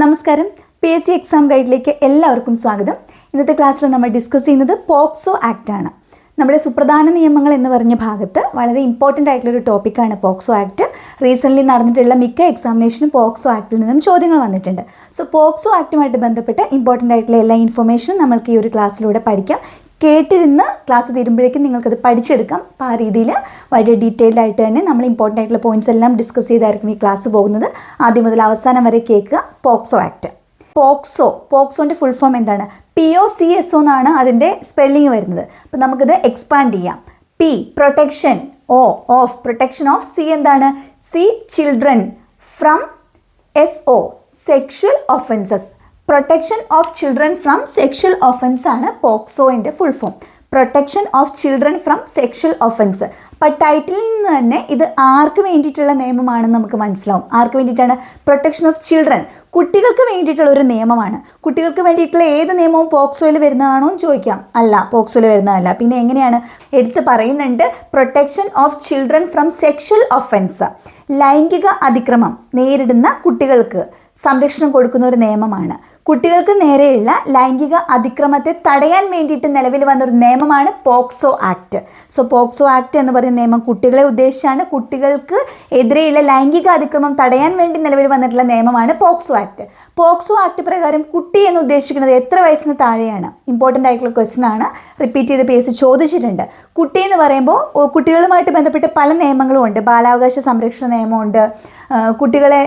നമസ്കാരം. P S C exam ഗൈഡിലേക്ക് എല്ലാവർക്കും സ്വാഗതം. ഇന്നത്തെ ക്ലാസ്സിൽ നമ്മൾ ഡിസ്കസ് ചെയ്യുന്നത് പോക്സോ ആക്ട് ആണ്. നമ്മുടെ സുപ്രധാന നിയമങ്ങൾ എന്ന് പറഞ്ഞ ഭാഗത്ത് വളരെ ഇമ്പോർട്ടന്റ് ആയിട്ടുള്ളൊരു ടോപ്പിക്കാണ് പോക്സോ ആക്ട് റീസെന്റ്ലി നടന്നിട്ടുള്ള മിക്ക എക്സാമിനേഷനും പോക്സോ ആക്ടിൽ നിന്നും ചോദ്യങ്ങൾ വന്നിട്ടുണ്ട്. സോ പോക്സോ ആക്ടുമായിട്ട് ബന്ധപ്പെട്ട് ഇമ്പോർട്ടന്റ് ആയിട്ടുള്ള എല്ലാ ഇൻഫർമേഷനും നമ്മൾക്ക് ഈ ഒരു ക്ലാസ്സിലൂടെ പഠിക്കാം. കേട്ടിരുന്ന് ക്ലാസ് തീരുമ്പോഴേക്കും നിങ്ങൾക്കത് പഠിച്ചെടുക്കാം. അപ്പോൾ ആ രീതിയിൽ വളരെ ഡീറ്റെയിൽഡ് ആയിട്ട് തന്നെ നമ്മൾ ഇമ്പോർട്ടന്റ് ആയിട്ടുള്ള പോയിന്റ്സ് എല്ലാം ഡിസ്കസ് ചെയ്തായിരിക്കും ഈ ക്ലാസ് പോകുന്നത്. ആദ്യം മുതൽ അവസാനം വരെ കേൾക്കുക. പോക്സോ ആക്ട് പോക്സോ പോക്സോന്റെ ഫുൾ ഫോം എന്താണ്? P O C S O എന്നാണ് അതിന്റെ സ്പെല്ലിംഗ് വരുന്നത്. അപ്പോൾ നമുക്കിത് എക്സ്പാൻഡ് ചെയ്യാം. P protection O of protection of C എന്താണ്? C children from S O sexual offences protection of children from sexual offence ആണ് പോക്സോയിന്റെ full form protection of children from sexual offence അപ്പം ടൈറ്റിലിൽ നിന്ന് തന്നെ ഇത് ആർക്ക് വേണ്ടിയിട്ടുള്ള നിയമമാണെന്ന് നമുക്ക് മനസ്സിലാവും. ആർക്ക് വേണ്ടിയിട്ടാണ്? പ്രൊട്ടക്ഷൻ ഓഫ് ചിൽഡ്രൻ കുട്ടികൾക്ക് വേണ്ടിയിട്ടുള്ള ഒരു നിയമമാണ്. കുട്ടികൾക്ക് വേണ്ടിയിട്ടുള്ള ഏത് നിയമവും പോക്സോയിൽ വരുന്നതാണോ എന്ന് ചോദിക്കാം. അല്ല പോക്സോയിൽ വരുന്നതല്ല. പിന്നെ എങ്ങനെയാണ്? എടുത്ത് പറയുന്നുണ്ട്. Protection of children from sexual offence ലൈംഗിക അതിക്രമം നേരിടുന്ന കുട്ടികൾക്ക് സംരക്ഷണം കൊടുക്കുന്ന ഒരു നിയമമാണ്. കുട്ടികൾക്ക് നേരെയുള്ള ലൈംഗിക അതിക്രമത്തെ തടയാൻ വേണ്ടിയിട്ട് നിലവിൽ വന്ന ഒരു നിയമമാണ് POCSO act. So POCSO act എന്ന് പറയുന്ന നിയമം കുട്ടികളെ ഉദ്ദേശിച്ചാണ് കുട്ടികൾക്ക് എതിരെയുള്ള ലൈംഗിക അതിക്രമം തടയാൻ വേണ്ടി നിലവിൽ വന്നിട്ടുള്ള നിയമമാണ് പോക്സോ ആക്ട്. പോക്സോ ആക്ട് പ്രകാരം കുട്ടി എന്ന് ഉദ്ദേശിക്കുന്നത് എത്ര വയസ്സിന് താഴെയാണ്? ഇമ്പോർട്ടന്റ് ആയിട്ടുള്ള ക്വസ്റ്റൻ ആണ്. റിപ്പീറ്റ് ചെയ്ത് പേസ് ചോദിച്ചിട്ടുണ്ട്. കുട്ടി എന്ന് പറയുമ്പോൾ കുട്ടികളുമായിട്ട് ബന്ധപ്പെട്ട് പല നിയമങ്ങളും ഉണ്ട്. ബാലാവകാശ സംരക്ഷണ നിയമമുണ്ട്. കുട്ടികളെ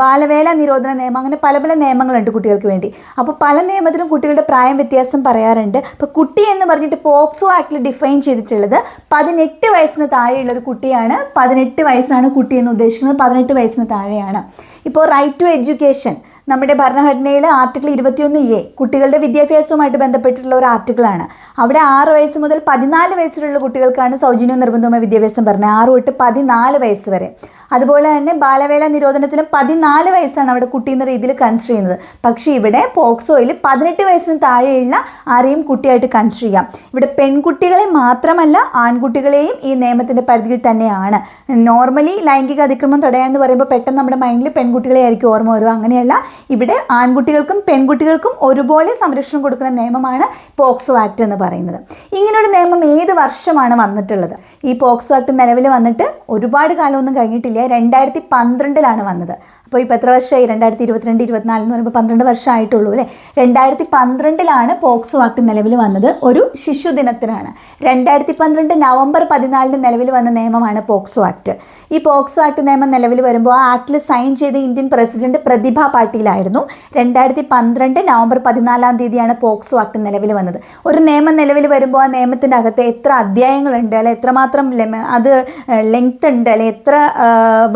ബാലവേല നിരോധന നിയമം അങ്ങനെ പല പല നിയമങ്ങളുണ്ട് കുട്ടികൾക്ക് വേണ്ടി. അപ്പോൾ പല നിയമത്തിലും കുട്ടികളുടെ പ്രായം വ്യത്യാസം പറയാറുണ്ട്. അപ്പോൾ കുട്ടി എന്ന് പറഞ്ഞിട്ട് പോക്സോ ആക്ടിൽ ഡിഫൈൻ ചെയ്തിട്ടുള്ളത് പതിനെട്ട് വയസ്സിന് താഴെയുള്ള ഒരു കുട്ടിയാണ് പതിനെട്ട് വയസ്സാണ് കുട്ടി എന്ന് ഉദ്ദേശിക്കുന്നത് പതിനെട്ട് വയസ്സിന് താഴെയാണ്. ഇപ്പോൾ റൈറ്റ് ടു എഡ്യൂക്കേഷൻ നമ്മുടെ ഭരണഘടനയിൽ ആർട്ടിക്കിൾ ഇരുപത്തിയൊന്ന് എ കുട്ടികളുടെ വിദ്യാഭ്യാസവുമായിട്ട് ബന്ധപ്പെട്ടിട്ടുള്ള ഒരു ആർട്ടിക്കിളാണ് അവിടെ ആറ് വയസ്സ് മുതൽ പതിനാല് വയസ്സിലുള്ള കുട്ടികൾക്കാണ് സൗജന്യവും നിർബന്ധവുമായ വിദ്യാഭ്യാസം പറഞ്ഞത്. ആറ് തൊട്ട് പതിനാല് വയസ്സ് വരെ. അതുപോലെ തന്നെ ബാലവേല നിരോധനത്തിന് പതിനാല് വയസ്സാണ് അവിടെ കുട്ടി എന്ന രീതിയിൽ കൺസിഡർ ചെയ്യുന്നത്. പക്ഷേ ഇവിടെ പോക്സോയിൽ പതിനെട്ട് വയസ്സിന് താഴെയുള്ള ആരെയും കുട്ടിയായിട്ട് കൺസിഡർ ചെയ്യാം. ഇവിടെ പെൺകുട്ടികളെ മാത്രമല്ല ആൺകുട്ടികളെയും ഈ നിയമത്തിന്റെ പരിധിയിൽ തന്നെയാണ്. നോർമലി ലൈംഗിക അതിക്രമം തടയാന്ന് പറയുമ്പോൾ പെട്ടെന്ന് നമ്മുടെ മൈൻഡിൽ പെൺകുട്ടികളെ ആയിരിക്കും ഓർമ്മ വരും അങ്ങനെയല്ല ഇവിടെ ആൺകുട്ടികൾക്കും പെൺകുട്ടികൾക്കും ഒരുപോലെ സംരക്ഷണം കൊടുക്കുന്ന നിയമമാണ് പോക്സോ ആക്ട് എന്ന് പറയുന്നത്. ഇങ്ങനൊരു നിയമം ഏത് വർഷമാണ് വന്നിട്ടുള്ളത്? ഈ പോക്സോ ആക്ട് നിലവിൽ വന്നിട്ട് ഒരുപാട് കാലമൊന്നും കഴിഞ്ഞിട്ടില്ല. രണ്ടായിരത്തി പന്ത്രണ്ടിലാണ് വന്നത്. അപ്പോൾ ഇപ്പോൾ എത്ര വർഷമായി രണ്ടായിരത്തി ഇരുപത്തിരണ്ട് ഇരുപത്തിനാല് എന്ന് പറയുമ്പോൾ പന്ത്രണ്ട് വർഷമായിട്ടുള്ളൂ അല്ലേ? രണ്ടായിരത്തി പന്ത്രണ്ടിലാണ് പോക്സോ ആക്ട് നിലവിൽ വന്നത്. ഒരു ശിശുദിനത്തിനാണ്. രണ്ടായിരത്തി പന്ത്രണ്ട് നവംബർ പതിനാലിന് നിലവിൽ വന്ന നിയമമാണ് പോക്സോ ആക്ട്. ഈ പോക്സോ ആക്ട് നിയമം നിലവിൽ വരുമ്പോൾ ആ ആക്ടിൽ സൈൻ ചെയ്ത ഇന്ത്യൻ പ്രസിഡന്റ് പ്രതിഭ പാട്ടീലായിരുന്നു. രണ്ടായിരത്തി പന്ത്രണ്ട് നവംബർ പതിനാലാം തീയതിയാണ് പോക്സോ ആക്ട് നിലവിൽ വന്നത്. ഒരു നിയമം നിലവിൽ വരുമ്പോൾ ആ നിയമത്തിന്റെ അകത്ത് എത്ര അധ്യായങ്ങളുണ്ട് അല്ലെ എത്രമാത്രം അത് ലെങ്ത് ഉണ്ട് അല്ലെ എത്ര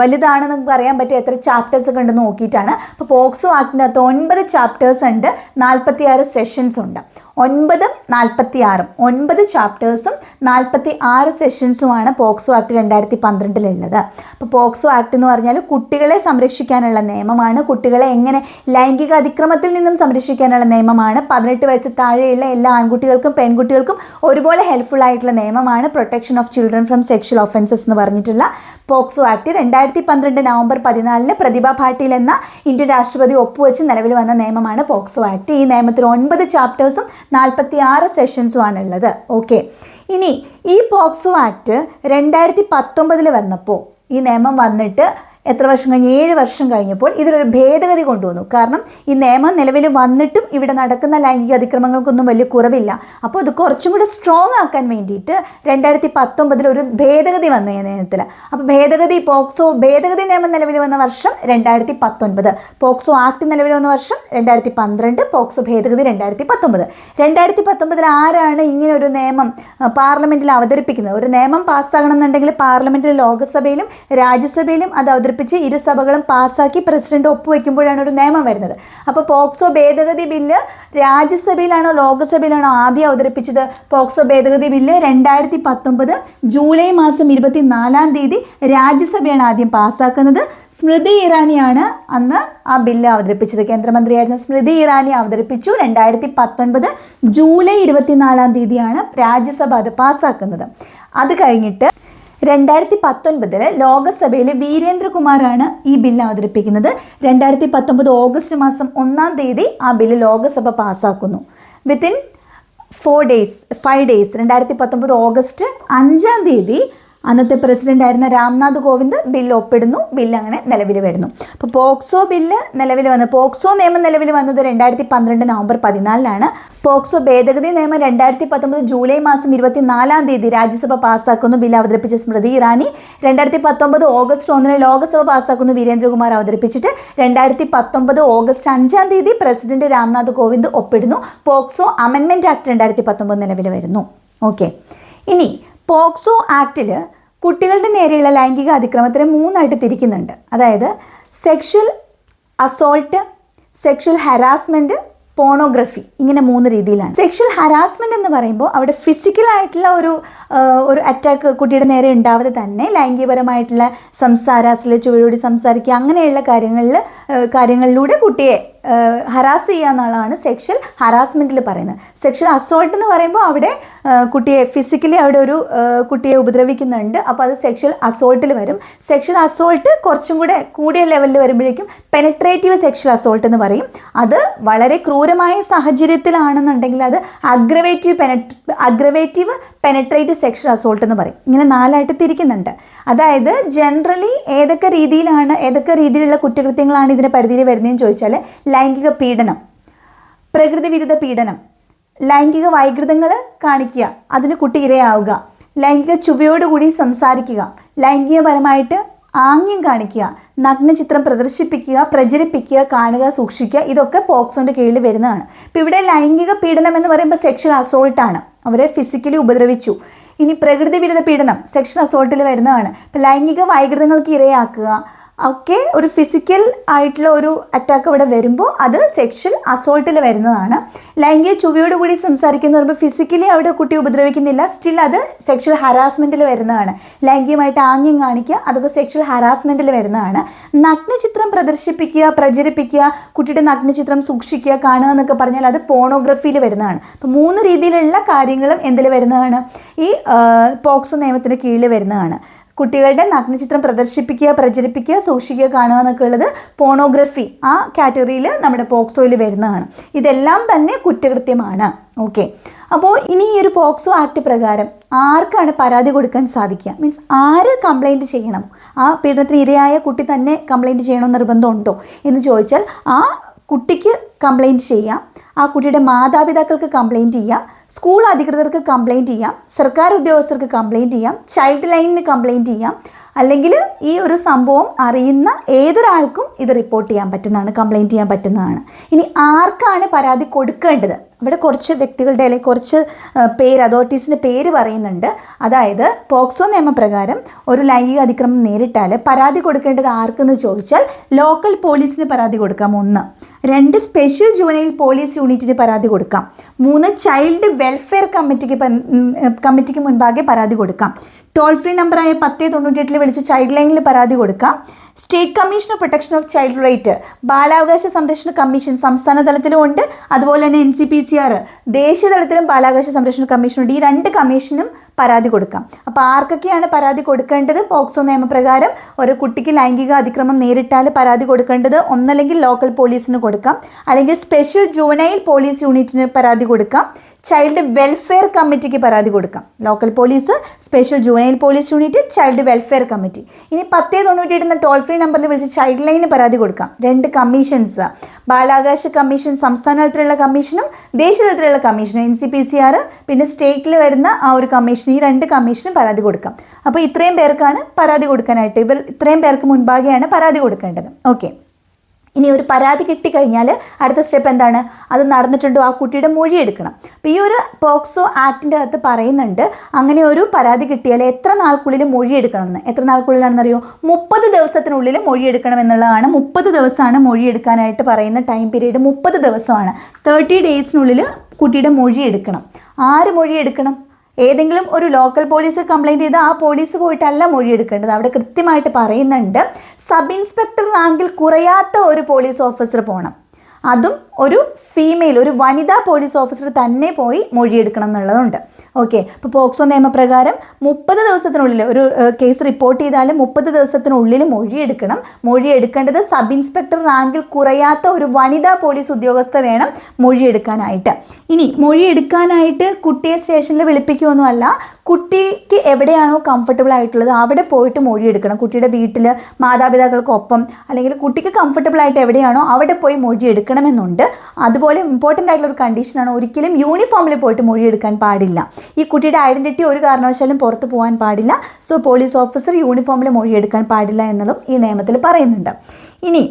വലുതാണെന്ന് നമുക്ക് അറിയാൻ പറ്റും എത്ര ചാപ്റ്റേഴ്സ് ഒക്കെ നോക്കിയിട്ടാണ്. അപ്പോൾ പോക്സോ ആക്ടിനകത്ത് ഒൻപത് ചാപ്റ്റേഴ്സ് ഉണ്ട് നാൽപ്പത്തി ആറ് സെഷൻസ് ഉണ്ട്. ഒൻപതും നാൽപ്പത്തി ആറും ഒൻപത് ചാപ്റ്റേഴ്സും നാൽപ്പത്തി ആറ് സെഷൻസുമാണ് പോക്സോ ആക്ട് രണ്ടായിരത്തി പന്ത്രണ്ടിലുള്ളത് അപ്പോൾ പോക്സോ ആക്ട് എന്ന് പറഞ്ഞാൽ കുട്ടികളെ സംരക്ഷിക്കാനുള്ള നിയമമാണ്. കുട്ടികളെ എങ്ങനെ ലൈംഗിക അതിക്രമത്തിൽ നിന്നും സംരക്ഷിക്കാനുള്ള നിയമമാണ്. പതിനെട്ട് വയസ്സ് താഴെയുള്ള എല്ലാ ആൺകുട്ടികൾക്കും പെൺകുട്ടികൾക്കും ഒരുപോലെ ഹെൽപ്ഫുൾ ആയിട്ടുള്ള നിയമമാണ് protection of children from sexual offences എന്ന് പറഞ്ഞിട്ടുള്ള പോക്സോ ആക്ട് രണ്ടായിരത്തി പന്ത്രണ്ട് നവംബർ പതിനാലിന് പ്രതിഭ പാട്ടീൽ എന്ന ഇന്ത്യൻ രാഷ്ട്രപതി ഒപ്പുവെച്ച് നിലവിൽ വന്ന നിയമമാണ് പോക്സോ ആക്ട്. ഈ നിയമത്തിൽ ഒൻപത് ചാപ്റ്റേഴ്സും നാൽപ്പത്തി ആറ് സെഷൻസും ആണുള്ളത് ഓക്കെ ഇനി ഈ പോക്സോ ആക്ട് രണ്ടായിരത്തി പത്തൊമ്പതിൽ വന്നപ്പോൾ ഈ നിയമം വന്നിട്ട് എത്ര വർഷം കഴിഞ്ഞ്? ഏഴ് വർഷം കഴിഞ്ഞപ്പോൾ ഇതിലൊരു ഭേദഗതി കൊണ്ടുവന്നു. കാരണം ഈ നിയമം നിലവിൽ വന്നിട്ടും ഇവിടെ നടക്കുന്ന ലൈംഗിക അതിക്രമങ്ങൾക്കൊന്നും വലിയ കുറവില്ല. അപ്പോൾ ഇത് കുറച്ചും കൂടി സ്ട്രോങ് ആക്കാൻ വേണ്ടിയിട്ട് രണ്ടായിരത്തി പത്തൊമ്പതിൽ ഒരു ഭേദഗതി വന്നു ഈ നിയമത്തിൽ. അപ്പോൾ ഭേദഗതി പോക്സോ ഭേദഗതി നിയമം നിലവിൽ വന്ന വർഷം രണ്ടായിരത്തി പത്തൊൻപത് പോക്സോ ആക്ട് നിലവിൽ വന്ന വർഷം രണ്ടായിരത്തി പന്ത്രണ്ട് പോക്സോ ഭേദഗതി രണ്ടായിരത്തി പത്തൊമ്പത് രണ്ടായിരത്തി പത്തൊമ്പതിൽ ആരാണ് ഇങ്ങനെ ഒരു നിയമം പാർലമെന്റിൽ അവതരിപ്പിക്കുന്നത്? ഒരു നിയമം പാസ്സാകണം എന്നുണ്ടെങ്കിൽ പാർലമെന്റിൽ ലോകസഭയിലും രാജ്യസഭയിലും അത് അവതരിപ്പിച്ച് ഇരുസഭകളും പാസ്സാക്കി പ്രസിഡന്റ് ഒപ്പുവെക്കുമ്പോഴാണ് ഒരു നിയമം വരുന്നത്. അപ്പോൾ പോക്സോ ഭേദഗതി ബില്ല് രാജ്യസഭയിലാണോ ലോക്സഭയിലാണോ ആദ്യം അവതരിപ്പിച്ചത്? പോക്സോ ഭേദഗതി ബില്ല് രണ്ടായിരത്തി പത്തൊമ്പത് ജൂലൈ മാസം ഇരുപത്തി നാലാം തീയതി രാജ്യസഭയാണ് ആദ്യം പാസ്സാക്കുന്നത്. സ്മൃതി ഇറാനിയാണ് അന്ന് ആ ബില്ല് അവതരിപ്പിച്ചത്. കേന്ദ്രമന്ത്രിയായിരുന്ന സ്മൃതി ഇറാനി അവതരിപ്പിച്ചു. രണ്ടായിരത്തി പത്തൊൻപത് ജൂലൈ ഇരുപത്തിനാലാം തീയതിയാണ് രാജ്യസഭ അത് പാസ്സാക്കുന്നത്. അത് കഴിഞ്ഞിട്ട് രണ്ടായിരത്തി പത്തൊൻപതിൽ ലോകസഭയിൽ വീരേന്ദ്രകുമാറാണ് ഈ ബില്ല് അവതരിപ്പിക്കുന്നത്. രണ്ടായിരത്തി പത്തൊമ്പത് ഓഗസ്റ്റ് മാസം ഒന്നാം തീയതി ആ bill Lok Sabha പാസ്സാക്കുന്നു. Within four days five days രണ്ടായിരത്തി പത്തൊമ്പത് ഓഗസ്റ്റ് അഞ്ചാം തീയതി അന്നത്തെ പ്രസിഡന്റ് ആയിരുന്ന രാംനാഥ് കോവിന്ദ് ബില്ല് ഒപ്പിടുന്നു ബില്ല് അങ്ങനെ നിലവിൽ വരുന്നു. അപ്പോൾ പോക്സോ ബില്ല് നിലവിൽ വന്ന് പോക്സോ നിയമം നിലവിൽ വന്നത് രണ്ടായിരത്തി പന്ത്രണ്ട് നവംബർ പതിനാലിനാണ്. പോക്സോ ഭേദഗതി നിയമം രണ്ടായിരത്തി പത്തൊമ്പത് ജൂലൈ മാസം ഇരുപത്തിനാലാം തീയതി രാജ്യസഭ പാസ്സാക്കുന്നു ബില്ല് അവതരിപ്പിച്ച സ്മൃതി ഇറാനി. രണ്ടായിരത്തി പത്തൊമ്പത് ഓഗസ്റ്റ് ഒന്നിന് ലോക്സഭ പാസ്സാക്കുന്നു വീരേന്ദ്രകുമാർ അവതരിപ്പിച്ചിട്ട്. രണ്ടായിരത്തി പത്തൊമ്പത് ഓഗസ്റ്റ് അഞ്ചാം തീയതി പ്രസിഡന്റ് രാംനാഥ് കോവിന്ദ് ഒപ്പിടുന്നു. പോക്സോ അമെന്മെന്റ് ആക്ട് രണ്ടായിരത്തി പത്തൊമ്പത് നിലവിൽ വരുന്നു. ഓക്കെ. ഇനി പോക്സോ ആക്റ്റിൽ കുട്ടികളുടെ നേരെയുള്ള ലൈംഗിക അതിക്രമത്തിനെ മൂന്നായിട്ട് തിരിക്കുന്നുണ്ട്. അതായത് sexual assault sexual harassment pornography ഇങ്ങനെ മൂന്ന് രീതിയിലാണ്. സെക്ഷൽ ഹരാസ്മെന്റ് എന്ന് പറയുമ്പോൾ അവിടെ ഫിസിക്കലായിട്ടുള്ള ഒരു ഒരു അറ്റാക്ക് കുട്ടിയുടെ നേരെ ഉണ്ടാവാതെ തന്നെ ലൈംഗികപരമായിട്ടുള്ള സംസാരം അശ്ലീല സംസാരിക്കുക അങ്ങനെയുള്ള കാര്യങ്ങളിൽ കാര്യങ്ങളിലൂടെ കുട്ടിയെ ഹരാസ് ചെയ്യുക എന്നുള്ളതാണ് സെക്ഷൽ ഹറാസ്മെന്റിൽ പറയുന്നത്. സെക്ഷൽ അസോൾട്ട് എന്ന് പറയുമ്പോൾ അവിടെ കുട്ടിയെ ഫിസിക്കലി അവിടെ ഒരു കുട്ടിയെ ഉപദ്രവിക്കുന്നുണ്ട്. അപ്പോൾ അത് സെക്ഷൽ അസോൾട്ടിൽ വരും. സെക്ഷൽ അസോൾട്ട് കുറച്ചും കൂടെ കൂടിയ ലെവലിൽ വരുമ്പോഴേക്കും പെനട്രേറ്റീവ് സെക്ഷൽ അസോൾട്ട് എന്ന് പറയും. അത് വളരെ ക്രൂരമായ സാഹചര്യത്തിലാണെന്നുണ്ടെങ്കിൽ അത് അഗ്രവേറ്റീവ് പെനറ്റ് അഗ്രവേറ്റീവ് പെനട്രേറ്റീവ് സെക്ഷൽ അസോൾട്ട് എന്ന് പറയും. ഇങ്ങനെ നാലായിട്ട് തിരിക്കുന്നുണ്ട്. അതായത് ജനറലി ഏതൊക്കെ രീതിയിലാണ് ഏതൊക്കെ രീതിയിലുള്ള കുറ്റകൃത്യങ്ങളാണ് ഇതിന്റെ പരിധിയിൽ വരുന്നതെന്ന് ചോദിച്ചാൽ ലൈംഗിക പീഡനം പ്രകൃതി വിരുദ്ധ പീഡനം ലൈംഗിക വൈകൃതങ്ങൾ കാണിക്കുക അതിന് കുട്ടി ഇരയാവുക ലൈംഗിക ചുവയോടുകൂടി സംസാരിക്കുക ലൈംഗികപരമായിട്ട് ആംഗ്യം കാണിക്കുക നഗ്നചിത്രം പ്രദർശിപ്പിക്കുക പ്രചരിപ്പിക്കുക കാണുക സൂക്ഷിക്കുക ഇതൊക്കെ പോക്സോന്റെ കീഴിൽ വരുന്നതാണ്. ഇപ്പോൾ ഇവിടെ ലൈംഗിക പീഡനം എന്ന് പറയുമ്പോൾ സെക്ഷൽ അസോൾട്ടാണ് അവരെ ഫിസിക്കലി ഉപദ്രവിച്ചു. ഇനി പ്രകൃതി വിരുദ്ധ പീഡനം സെക്ഷൽ അസോൾട്ടിൽ വരുന്നതാണ്. ഇപ്പം ലൈംഗിക വൈകൃതങ്ങൾക്ക് ഇരയാക്കുക ഒക്കെ ഒരു ഫിസിക്കൽ ആയിട്ടുള്ള ഒരു അറ്റാക്ക് ഇവിടെ വരുമ്പോൾ അത് സെക്ഷൽ അസോൾട്ടിൽ വരുന്നതാണ്. ലൈംഗിക ചുവയോട് കൂടി സംസാരിക്കുന്ന പറയുമ്പോൾ ഫിസിക്കലി അവിടെ കുട്ടി ഉപദ്രവിക്കുന്നില്ല സ്റ്റിൽ അത് സെക്ഷൽ ഹറാസ്മെന്റിൽ വരുന്നതാണ്. ലൈംഗികമായിട്ട് ആംഗ്യം കാണിക്കുക അതൊക്കെ സെക്ഷൽ ഹറാസ്മെന്റിൽ വരുന്നതാണ്. നഗ്നചിത്രം പ്രദർശിപ്പിക്കുക പ്രചരിപ്പിക്കുക കുട്ടിയുടെ നഗ്നചിത്രം സൂക്ഷിക്കുക കാണുക എന്നൊക്കെ പറഞ്ഞാൽ അത് പോണോഗ്രഫിയിൽ വരുന്നതാണ്. അപ്പോൾ മൂന്ന് രീതിയിലുള്ള കാര്യങ്ങളും എന്തിൽ വരുന്നതാണ്? ഈ പോക്സോ നിയമത്തിന് കീഴിൽ വരുന്നതാണ്. കുട്ടികളുടെ നഗ്നചിത്രം പ്രദർശിപ്പിക്കുക പ്രചരിപ്പിക്കുക സൂക്ഷിക്കുക കാണുക എന്നൊക്കെ ഉള്ളത് പോണോഗ്രഫി ആ കാറ്റഗറിയിൽ നമ്മുടെ പോക്സോയിൽ വരുന്നതാണ്. ഇതെല്ലാം തന്നെ കുറ്റകൃത്യമാണ്. ഓക്കെ അപ്പോൾ ഇനി ഈ ഒരു പോക്സോ ആക്ട് പ്രകാരം ആർക്കാണ് പരാതി കൊടുക്കാൻ സാധിക്കുക? മീൻസ് ആര് കംപ്ലൈന്റ് ചെയ്യണം? ആ പീഡനത്തിന് ഇരയായ കുട്ടി തന്നെ കംപ്ലൈന്റ് ചെയ്യണമെന്ന് നിർബന്ധമുണ്ടോ? എന്ന് ചോദിച്ചാൽ ആ കുട്ടിക്ക് കംപ്ലൈന്റ് ചെയ്യാം. ആ കുട്ടിയുടെ മാതാപിതാക്കൾക്ക് കംപ്ലൈന്റ് ചെയ്യാം. സ്കൂൾ അധികൃതർക്ക് കംപ്ലൈന്റ് ചെയ്യാം സർക്കാർ ഉദ്യോഗസ്ഥർക്ക് കംപ്ലൈന്റ് ചെയ്യാം ചൈൽഡ് ലൈനിന് കംപ്ലൈന്റ് ചെയ്യാം. അല്ലെങ്കിൽ ഈ ഒരു സംഭവം അറിയുന്ന ഏതൊരാൾക്കും ഇത് റിപ്പോർട്ട് ചെയ്യാൻ പറ്റുന്നതാണ് കംപ്ലൈന്റ് ചെയ്യാൻ പറ്റുന്നതാണ്. ഇനി ആർക്കാണ് പരാതി കൊടുക്കേണ്ടത്? ഇവിടെ കുറച്ച് വ്യക്തികളുടെ അല്ലെങ്കിൽ കുറച്ച് പേര് അതോറിറ്റീസിന്റെ പേര് പറയുന്നുണ്ട്. അതായത് പോക്സോ നിയമപ്രകാരം ഒരു ലൈംഗിക അതിക്രമം നേരിട്ടാൽ പരാതി കൊടുക്കേണ്ടത് ആർക്കെന്ന് ചോദിച്ചാൽ ലോക്കൽ പോലീസിന് പരാതി കൊടുക്കാം ഒന്ന്. രണ്ട് സ്പെഷ്യൽ ജുവനൈൽ പോലീസ് യൂണിറ്റിന് പരാതി കൊടുക്കാം. മൂന്ന് ചൈൽഡ് വെൽഫെയർ കമ്മിറ്റിക്ക് കമ്മിറ്റിക്ക് മുൻപാകെ പരാതി കൊടുക്കാം. ടോൾ ഫ്രീ നമ്പറായ പത്ത് തൊണ്ണൂറ്റി എട്ടിൽ വിളിച്ച് ചൈൽഡ് ലൈനിൽ പരാതി കൊടുക്കാം. State commission of protection of child right ബാലാവകാശ സംരക്ഷണ കമ്മീഷൻ സംസ്ഥാന തലത്തിലും ഉണ്ട്. അതുപോലെ തന്നെ N C P C R ദേശീയ തലത്തിലും ബാലാവകാശ സംരക്ഷണ കമ്മീഷൻ ഉണ്ട് ഈ രണ്ട് കമ്മീഷനും പരാതി കൊടുക്കാം. അപ്പോൾ ആർക്കൊക്കെയാണ് പരാതി കൊടുക്കേണ്ടത്? പോക്സോ നിയമപ്രകാരം ഒരു കുട്ടിക്ക് ലൈംഗിക അതിക്രമം നേരിട്ടാൽ പരാതി കൊടുക്കേണ്ടത് ഒന്നല്ലെങ്കിൽ ലോക്കൽ പോലീസിന് കൊടുക്കാം. അല്ലെങ്കിൽ സ്പെഷ്യൽ ജുവനൈൽ പോലീസ് യൂണിറ്റിന് പരാതി കൊടുക്കാം. ചൈൽഡ് വെൽഫെയർ കമ്മിറ്റിക്ക് പരാതി കൊടുക്കാം. Local police special juvenile police unit child welfare committee ഇനി പത്തേ തൊണ്ണൂറ്റി എട്ടുന്ന ടോൾ ഫ്രീ നമ്പറിൽ വിളിച്ച് ചൈൽഡ് ലൈനിന് പരാതി കൊടുക്കാം. രണ്ട് കമ്മീഷൻസ് ബാലാവകാശ കമ്മീഷൻ സംസ്ഥാന തലത്തിലുള്ള കമ്മീഷനും ദേശീയ തലത്തിലുള്ള കമ്മീഷനും N C P C R പിന്നെ സ്റ്റേറ്റിൽ വരുന്ന ആ ഒരു കമ്മീഷൻ ഈ രണ്ട് കമ്മീഷനും പരാതി കൊടുക്കാം. അപ്പോൾ ഇത്രയും പേർക്കാണ് പരാതി കൊടുക്കാനായിട്ട് ഇവർ ഇത്രയും പേർക്ക് മുൻപാകെയാണ് പരാതി കൊടുക്കേണ്ടത്. ഓക്കെ ഇനി ഒരു പരാതി കിട്ടിക്കഴിഞ്ഞാൽ അടുത്ത സ്റ്റെപ്പ് എന്താണ്? അത് നടന്നിട്ടുണ്ടോ? ആ കുട്ടിയുടെ മൊഴി എടുക്കണം അപ്പോൾ ഈ ഒരു പോക്സോ ആക്ടിന്റെ അകത്ത് പറയുന്നുണ്ട് അങ്ങനെ ഒരു പരാതി കിട്ടിയാൽ എത്ര നാൾക്കുള്ളിൽ മൊഴി എടുക്കണമെന്ന് എത്ര നാൾക്കുള്ളിലാണെന്നറിയോ? മുപ്പത് ദിവസത്തിനുള്ളിൽ മൊഴി എടുക്കണം എന്നുള്ളതാണ്. മുപ്പത് ദിവസമാണ് മൊഴി എടുക്കാനായിട്ട് പറയുന്ന ടൈം പീരീഡ് മുപ്പത് ദിവസമാണ്. തേർട്ടി ഡേയ്സിനുള്ളിൽ കുട്ടിയുടെ മൊഴി എടുക്കണം ആര് മൊഴി എടുക്കണം ഏതെങ്കിലും ഒരു ലോക്കൽ പോലീസ് കംപ്ലൈന്റ് ചെയ്താൽ ആ പോലീസ് പോയിട്ടല്ല മൊഴിയെടുക്കേണ്ടത്. അവിടെ കൃത്യമായിട്ട് പറയുന്നുണ്ട് സബ് ഇൻസ്പെക്ടർ റാങ്കിൽ കുറയാത്ത ഒരു പോലീസ് ഓഫീസർ പോകണം അതും ഒരു ഫീമെയിൽ ഒരു വനിതാ പോലീസ് ഓഫീസർ തന്നെ പോയി മൊഴിയെടുക്കണം എന്നുള്ളതുണ്ട്. ഓക്കെ അപ്പോൾ പോക്സോ നിയമപ്രകാരം മുപ്പത് ദിവസത്തിനുള്ളിൽ ഒരു കേസ് റിപ്പോർട്ട് ചെയ്താലും മുപ്പത് ദിവസത്തിനുള്ളിൽ മൊഴിയെടുക്കണം. മൊഴിയെടുക്കേണ്ടത് സബ് ഇൻസ്പെക്ടർ റാങ്കിൽ കുറയാത്ത ഒരു വനിതാ പോലീസ് ഉദ്യോഗസ്ഥ വേണം മൊഴിയെടുക്കാനായിട്ട്. ഇനി മൊഴിയെടുക്കാനായിട്ട് കുട്ടിയെ സ്റ്റേഷനിൽ വിളിപ്പിക്കുകയൊന്നുമല്ല കുട്ടിക്ക് എവിടെയാണോ കംഫർട്ടബിൾ ആയിട്ടുള്ളത് അവിടെ പോയിട്ട് മൊഴിയെടുക്കണം. കുട്ടിയുടെ വീട്ടിൽ മാതാപിതാക്കൾക്കൊപ്പം അല്ലെങ്കിൽ കുട്ടിക്ക് കംഫർട്ടബിൾ ആയിട്ട് എവിടെയാണോ അവിടെ പോയി മൊഴിയെടുക്കണമെന്നുണ്ട് അതുപോലെ ഇമ്പോർട്ടന്റ് ആയിട്ടുള്ള ഒരു കണ്ടീഷനാണ് ഒരിക്കലും യൂണിഫോമിൽ പോയിട്ട് മൊഴിയെടുക്കാൻ പാടില്ല. ഈ കുട്ടിയുടെ ഐഡന്റിറ്റി ഒരു കാരണവശാലും പുറത്ത് പോകാൻ പാടില്ല. സോ പോലീസ് ഓഫീസർ യൂണിഫോമിൽ മൊഴിയെടുക്കാൻ പാടില്ല എന്നതും ഈ നിയമത്തിൽ പറയുന്നുണ്ട്. ഇനി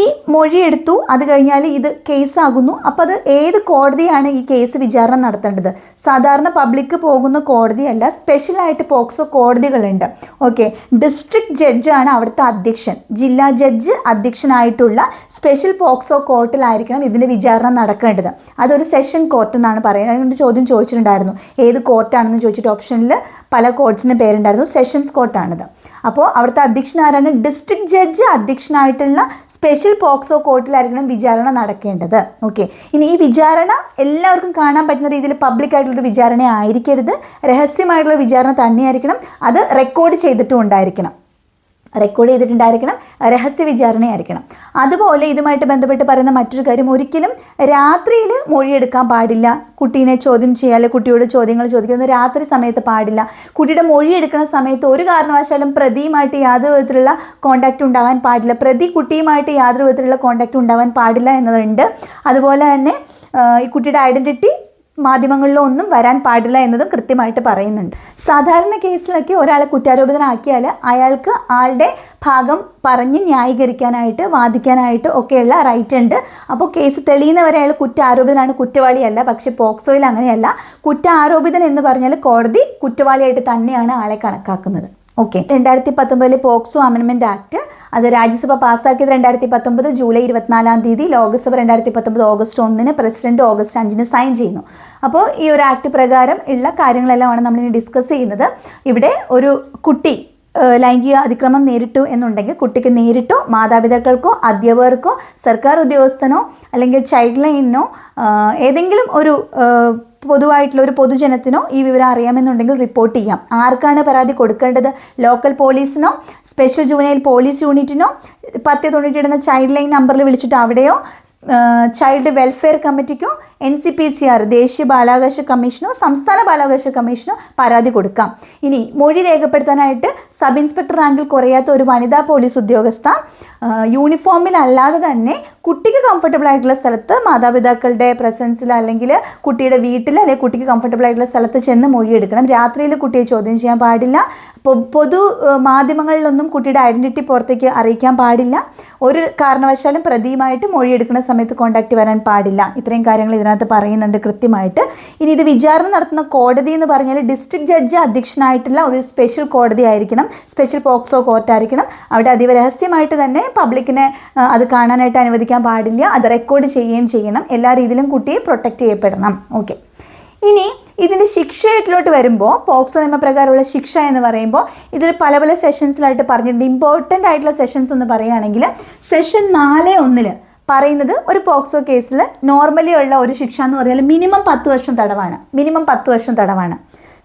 ഈ മൊഴി എടുത്തു അത് കഴിഞ്ഞാൽ ഇത് കേസാകുന്നു. അപ്പോൾ അത് ഏത് കോടതിയാണ് ഈ കേസ് വിചാരണ നടത്തേണ്ടത്? സാധാരണ പബ്ലിക്ക് പോകുന്ന കോടതിയല്ല സ്പെഷ്യലായിട്ട് പോക്സോ കോടതികളുണ്ട്. ഓക്കെ ഡിസ്ട്രിക്ട് ജഡ്ജാണ് അവിടുത്തെ അധ്യക്ഷൻ. ജില്ലാ ജഡ്ജ് അധ്യക്ഷനായിട്ടുള്ള സ്പെഷ്യൽ പോക്സോ കോർട്ടിലായിരിക്കണം ഇതിന്റെ വിചാരണ നടക്കേണ്ടത്. അതൊരു സെഷൻ കോർട്ട് എന്നാണ് പറയുന്നത്. അതുകൊണ്ട് ചോദ്യം ചോദിച്ചിട്ടുണ്ടായിരുന്നു. ഏത് കോർട്ടാണെന്ന് ചോദിച്ചിട്ട് ഓപ്ഷനിൽ പല കോർട്സിന്റെ പേരുണ്ടായിരുന്നു. സെഷൻസ് കോർട്ടാണിത്. അപ്പോൾ അവിടുത്തെ അധ്യക്ഷൻ ആരാണ് ഡിസ്ട്രിക്ട് ജഡ്ജ് അധ്യക്ഷനായിട്ടുള്ള സ്പെഷ്യൽ പോക്സോ കോർട്ടിലായിരിക്കണം വിചാരണ നടക്കേണ്ടത്. ഓക്കെ ഇനി ഈ വിചാരണ എല്ലാവർക്കും കാണാൻ പറ്റുന്ന രീതിയിൽ പബ്ലിക്കായിട്ടുള്ളൊരു വിചാരണ ആയിരിക്കരുത് രഹസ്യമായിട്ടുള്ള വിചാരണ തന്നെയായിരിക്കണം. അത് റെക്കോർഡ് ചെയ്തിട്ടും ഉണ്ടായിരിക്കണം. റെക്കോർഡ് ചെയ്തിട്ടുണ്ടായിരിക്കണം രഹസ്യ വിചാരണയായിരിക്കണം. അതുപോലെ ഇതുമായിട്ട് ബന്ധപ്പെട്ട് പറയുന്ന മറ്റൊരു കാര്യം ഒരിക്കലും രാത്രിയിൽ മൊഴിയെടുക്കാൻ പാടില്ല. കുട്ടീനെ ചോദ്യം അല്ലെങ്കിൽ കുട്ടിയോട് ചോദ്യങ്ങൾ ചോദിക്കുന്നത് രാത്രി സമയത്ത് പാടില്ല. കുട്ടിയുടെ മൊഴിയെടുക്കുന്ന സമയത്ത് ഒരു കാരണവശാലും പ്രതിയുമായിട്ട് യാതൊരു വിധത്തിലുള്ള കോണ്ടാക്റ്റ് ഉണ്ടാകാൻ പാടില്ല. പ്രതി കുട്ടിയുമായിട്ട് യാതൊരു വിധത്തിലുള്ള കോണ്ടാക്റ്റ് ഉണ്ടാവാൻ പാടില്ല എന്നതുണ്ട്. അതുപോലെ തന്നെ ഈ കുട്ടിയുടെ ഐഡന്റിറ്റി മാധ്യമങ്ങളിലോ ഒന്നും വരാൻ പാടില്ല എന്നതും കൃത്യമായിട്ട് പറയുന്നുണ്ട്. സാധാരണ കേസിലൊക്കെ ഒരാളെ കുറ്റാരോപിതനാക്കിയാൽ അയാൾക്ക് ആളുടെ ഭാഗം പറഞ്ഞ് ന്യായീകരിക്കാനായിട്ട് വാദിക്കാനായിട്ട് ഒക്കെയുള്ള റൈറ്റ് ഉണ്ട്. അപ്പോൾ കേസ് തെളിയുന്നവരെ അയാൾ കുറ്റാരോപിതനാണ് കുറ്റവാളിയല്ല. പക്ഷേ പോക്സോയിൽ അങ്ങനെയല്ല. കുറ്റാരോപിതൻ എന്ന് പറഞ്ഞാൽ കോടതി കുറ്റവാളിയായിട്ട് തന്നെയാണ് ആളെ കണക്കാക്കുന്നത്. ഓക്കെ രണ്ടായിരത്തി പത്തൊമ്പതിലെ പോക്സോ അമെൻമെന്റ് ആക്ട് അത് രാജ്യസഭ പാസ്സാക്കിയത് രണ്ടായിരത്തി പത്തൊമ്പത് ജൂലൈ ഇരുപത്തിനാലാം തീയതി ലോക്സഭ രണ്ടായിരത്തി പത്തൊമ്പത് ഓഗസ്റ്റ് ഒന്നിന് പ്രസിഡന്റ് ഓഗസ്റ്റ് അഞ്ചിന് സൈൻ ചെയ്യുന്നു. അപ്പോൾ ഈ ഒരു ആക്ട് പ്രകാരം ഉള്ള കാര്യങ്ങളെല്ലാമാണ് നമ്മളിനി ഡിസ്കസ് ചെയ്യുന്നത്. ഇവിടെ ഒരു കുട്ടി ലൈംഗിക അതിക്രമം നേരിട്ടു എന്നുണ്ടെങ്കിൽ കുട്ടിക്ക് നേരിട്ടോ മാതാപിതാക്കൾക്കോ അധ്യാപകർക്കോ സർക്കാർ ഉദ്യോഗസ്ഥനോ അല്ലെങ്കിൽ ചൈൽഡ് ലൈനോ ഏതെങ്കിലും ഒരു പൊതുവായിട്ടുള്ള ഒരു പൊതുജനത്തിനോ ഈ വിവരം അറിയാമെന്നുണ്ടെങ്കിൽ റിപ്പോർട്ട് ചെയ്യാം. ആർക്കാണ് പരാതി കൊടുക്കേണ്ടത്? ലോക്കൽ പോലീസിനോ സ്പെഷ്യൽ ജൂനിയൽ പോലീസ് യൂണിറ്റിനോ പത്ത് തൊണ്ണൂറ്റിയിടുന്ന ചൈൽഡ് ലൈൻ നമ്പറിൽ വിളിച്ചിട്ട് അവിടെയോ? Child welfare കമ്മിറ്റിക്കോ N C P C R ദേശീയ ബാലാവകാശ കമ്മീഷനോ സംസ്ഥാന ബാലാവകാശ കമ്മീഷനോ പരാതി കൊടുക്കാം. ഇനി മൊഴി രേഖപ്പെടുത്താനായിട്ട് സബ് ഇൻസ്പെക്ടർ റാങ്കിൽ കുറയാത്ത ഒരു വനിതാ പോലീസ് ഉദ്യോഗസ്ഥ യൂണിഫോമിൽ അല്ലാതെ തന്നെ കുട്ടിക്ക് കംഫർട്ടബിൾ ആയിട്ടുള്ള സ്ഥലത്ത് മാതാപിതാക്കളുടെ പ്രസൻസിൽ അല്ലെങ്കിൽ കുട്ടിയുടെ വീട്ടിൽ അല്ലെങ്കിൽ കുട്ടിക്ക് കംഫർട്ടബിൾ ആയിട്ടുള്ള സ്ഥലത്ത് ചെന്ന് മൊഴിയെടുക്കണം. രാത്രിയിൽ കുട്ടിയെ ചോദ്യം ചെയ്യാൻ പാടില്ല. പൊതു മാധ്യമങ്ങളിലൊന്നും കുട്ടിയുടെ ഐഡന്റിറ്റി പുറത്തേക്ക് അറിയിക്കാൻ പാടില്ല. ഒരു കാരണവശാലും പ്രതിയുമായിട്ട് മൊഴിയെടുക്കുന്ന സമയത്ത് കോണ്ടാക്ട് വരാൻ പാടില്ല. ഇത്രയും കാര്യങ്ങൾ ഇതിനകത്ത് പറയുന്നുണ്ട് കൃത്യമായിട്ട്. ഇനി ഇത് വിചാരണ നടത്തുന്ന കോടതി എന്ന് പറഞ്ഞാൽ ഡിസ്ട്രിക്ട് ജഡ്ജ് അധ്യക്ഷനായിട്ടുള്ള ഒരു സ്പെഷ്യൽ കോടതി ആയിരിക്കണം. സ്പെഷ്യൽ പോക്സോ കോർട്ടായിരിക്കണം അവിടെ അതീവ രഹസ്യമായിട്ട് തന്നെ പബ്ലിക്കിനെ അത് കാണാനായിട്ട് അനുവദിക്കാൻ പാടില്ല. അത് റെക്കോർഡ് ചെയ്യുകയും ചെയ്യണം. എല്ലാ രീതിയിലും കുട്ടിയെ പ്രൊട്ടക്റ്റ് ചെയ്യപ്പെടണം. ഓക്കെ ഇനി ഇതിന്റെ ശിക്ഷയായിട്ടിലോട്ട് വരുമ്പോൾ പോക്സോ നിയമപ്രകാരമുള്ള ശിക്ഷ എന്ന് പറയുമ്പോൾ ഇതിൽ പല പല സെഷൻസിലായിട്ട് പറഞ്ഞിട്ടുണ്ട്. ഇമ്പോർട്ടന്റ് ആയിട്ടുള്ള സെഷൻസ് എന്ന് പറയുകയാണെങ്കിൽ സെഷൻ നാല് ഒന്നിൽ പറയുന്നത് ഒരു പോക്സോ കേസിൽ നോർമലി ഉള്ള ഒരു ശിക്ഷ എന്ന് പറഞ്ഞാൽ മിനിമം പത്ത് വർഷം തടവാണ്. മിനിമം പത്ത് വർഷം തടവാണ്.